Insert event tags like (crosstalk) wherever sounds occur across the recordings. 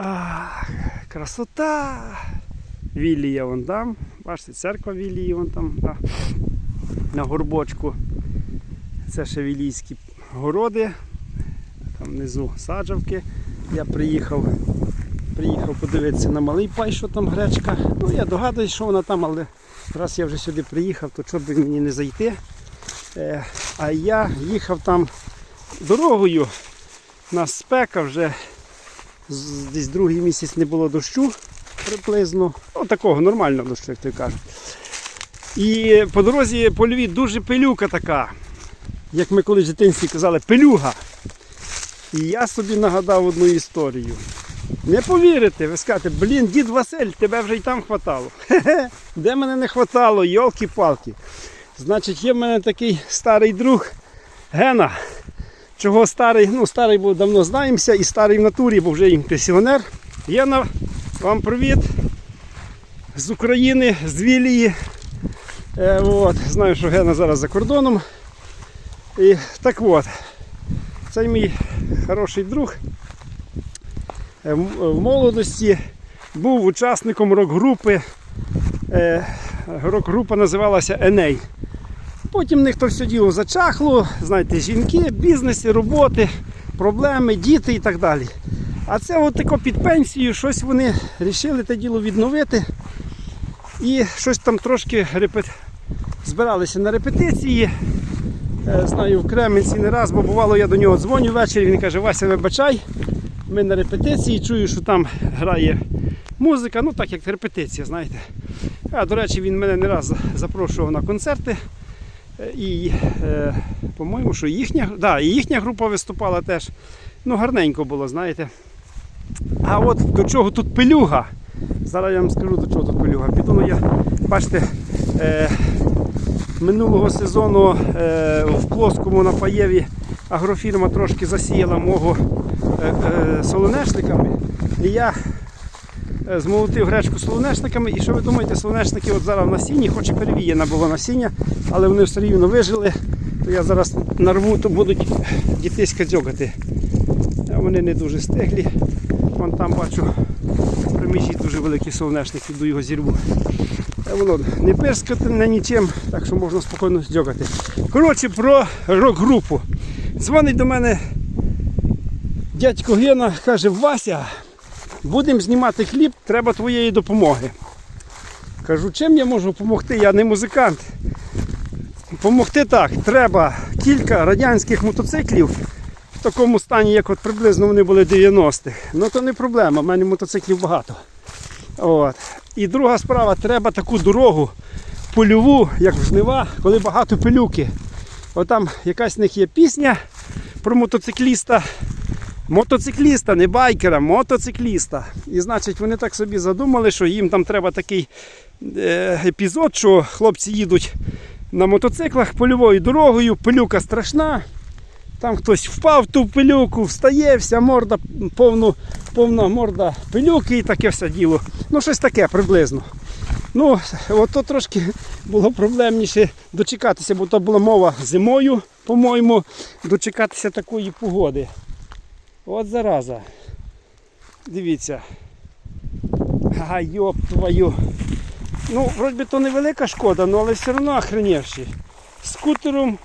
Ах, красота! Вілія вон там. Бачите, церква Вілії вон там на, на горбочку. Це ще вілійські городи. Там внизу саджавки. Я приїхав, приїхав подивитися на малий пай, що там гречка. Ну, я догадуюсь, що вона там, але раз я вже сюди приїхав, то чого б мені не зайти. Е, а я їхав там дорогою. У нас спека вже десь другий місяць не було дощу приблизно. Ну, такого нормального дощу, як той каже. І по дорозі по Льві дуже пилюка така, як ми колись в дитинстві казали, пилюга. І я собі нагадав одну історію. Не повірите, ви скажете, блін, дід Василь, тебе вже й там хватало. Хе-хе, (laughs) де мене не хватало, йолки-палки. Значить, є в мене такий старий друг Гена. Чого старий, ну старий, бо давно знаємося, і старий в натурі, бо вже їм пенсіонер. Гена, вам привіт з України, з Вілії. Е, от, знаю, що Гена зараз за кордоном. І так от, цей мій хороший друг е, в молодості був учасником рок-групи. Е, Рок-група називалася Еней. Потім в них то все діло зачахло, знаєте, жінки, бізнеси, роботи, проблеми, діти і так далі. А це от тако під пенсію, щось вони вирішили те діло відновити. І щось там трошки репет... збиралися на репетиції. Е, Знаю, в Кременці не раз, бо бувало, я до нього дзвоню ввечері, він каже, Вася, вибачай, ми на репетиції, чую, що там грає музика, ну так як репетиція, знаєте. А, до речі, він мене не раз запрошував на концерти. Е, І, е, по-моєму, що їхня, да, і їхня група виступала теж. Ну, гарненько було, знаєте. А от до чого тут пилюга? Зараз я вам скажу, до чого тут пилюга. Піду ну, я, бачите, е, минулого сезону е, в Плоскому на Паєві агрофірма трошки засіяла мого е, е, солонешниками. І я змолотив гречку солонешниками. І що ви думаєте, солонешники от зараз в насінні, хоч і перевіяна було насіння, але вони все рівно вижили. То я зараз нарву, то будуть дітиська дзьогати. Вони не дуже стиглі. Вон там бачу при межі дуже великий солонешник, іду його зірву. Воно не пирскати не нічим, так що можна спокійно здьогати. Коротше, про рок-групу. Дзвонить до мене дядько Гена, каже, Вася, будемо знімати кліп, треба твоєї допомоги. Кажу, чим я можу допомогти? Я не музикант. Помогти так, треба кілька радянських мотоциклів в такому стані, як от приблизно вони були 90-х. Ну то не проблема, в мене мотоциклів багато. От. І друга справа, треба таку дорогу польову, як в жнива, коли багато пилюки. Отам якась в них є пісня про мотоцикліста. Мотоцикліста, не байкера, мотоцикліста. І значить вони так собі задумали, що їм там треба такий е, епізод, що хлопці їдуть на мотоциклах польовою дорогою, пилюка страшна. Там хтось впав ту пилюку, встає, вся морда, повну, повна морда пилюки і таке все діло. Ну, щось таке приблизно. Ну, от то трошки було проблемніше дочекатися, бо то була мова зимою, по-моєму, дочекатися такої погоди. От зараза. Дивіться. Ага, йоп твою. Ну, вроді то невелика шкода, ну, але все одно охреневші. Скутером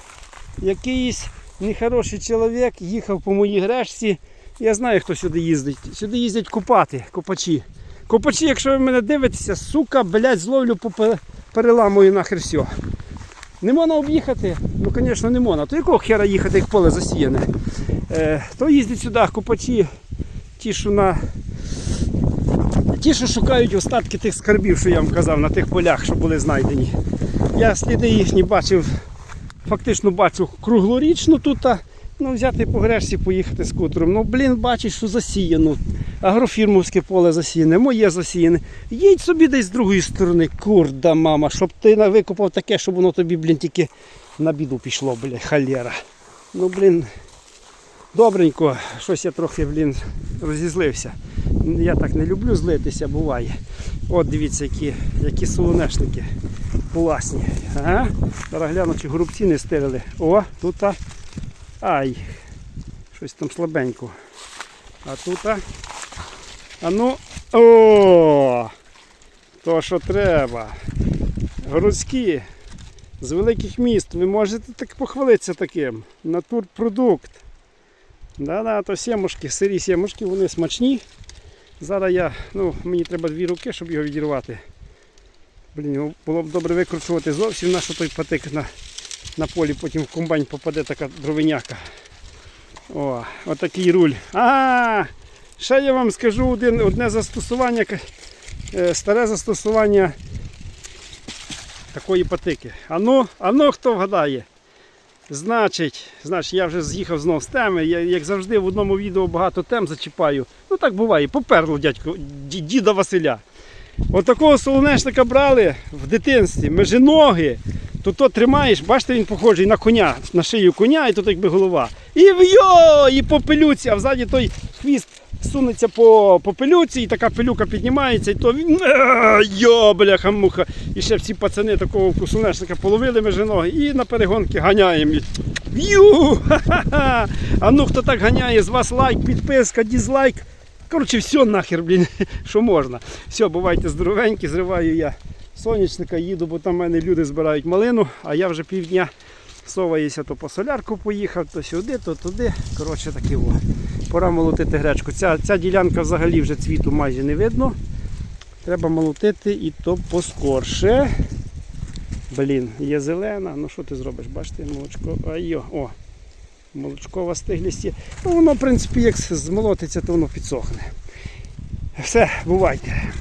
якийсь нехороший чоловік їхав по моїй грешці. Я знаю, хто сюди їздить. Сюди їздять купати, копачі. Копачі, якщо ви мене дивитеся, сука, блядь, зловлю, переламую нахер все. Не можна об'їхати? Ну, звісно, не можна. То якого хера їхати, як поле засіяне? Е, то їздять сюди копачі, ті, що на. Ті, що шукають остатки тих скарбів, що я вам казав, на тих полях, що були знайдені. Я сліди їхні бачив, фактично бачу круглорічно тут. Ну, взяти по грешці, поїхати скутером. Ну, блін, бачиш, що засіяно. Агрофірмовське поле засіяне, моє засіяне. Їдь собі десь з другої сторони, курда мама, щоб ти викопав таке, щоб воно тобі, блін, тільки на біду пішло, блядь, халєра. Ну, блін, добренько, щось я трохи, блін, розізлився. Я так не люблю злитися, буває. От дивіться, які, які солонешники класні. Ага. Зараз гляну, чи грубці не стирили. О, тут. Ай, щось там слабенько. А тут. а. Ну. О! То, що треба. Городські. З великих міст. Ви можете так похвалитися таким. Натурпродукт. Да-да, то сімушки, сирі сімушки, вони смачні. Зараз я, ну, мені треба дві руки, щоб його відірвати. Блін, було б добре викручувати зовсім, на що той патик на, на полі, потім в комбайн попаде така дровиняка. О, отакий руль. А, ще я вам скажу один, одне застосування, е, старе застосування такої патики. Ану, ану хто вгадає? Значить, значить, я вже з'їхав знов з теми. Я, як завжди, в одному відео багато тем зачіпаю. Ну так буває, поперло дядько, діда Василя. От такого солонешника брали в дитинстві, меженоги. То то тримаєш, бачите, він похожий на коня, на шию коня, і тут якби голова. І вйо! І по а взаді той хвіст сунеться по, по і така пилюка піднімається, і то він. е, Йо, бляха муха. І ще всі пацани такого солонешника половили меженоги і на перегонки ганяємо. В'ю! Ха-ха-ха! А ну хто так ганяє, з вас лайк, підписка, дізлайк. Коротше, все нахер, блін, (laughs) що можна. Все, бувайте здоровенькі, зриваю я сонячника, їду, бо там в мене люди збирають малину, а я вже півдня соваюся, то по солярку поїхав, то сюди, то туди. Коротше, таке о. Пора молотити гречку. Ця, ця ділянка взагалі вже цвіту майже не видно. Треба молотити і то поскорше. Блін, є зелена. Ну що ти зробиш? Бачите, молочко. Айо, о, молочкова стиглісті. Ну, воно, в принципі, як змолотиться, то воно підсохне. Все, бувайте.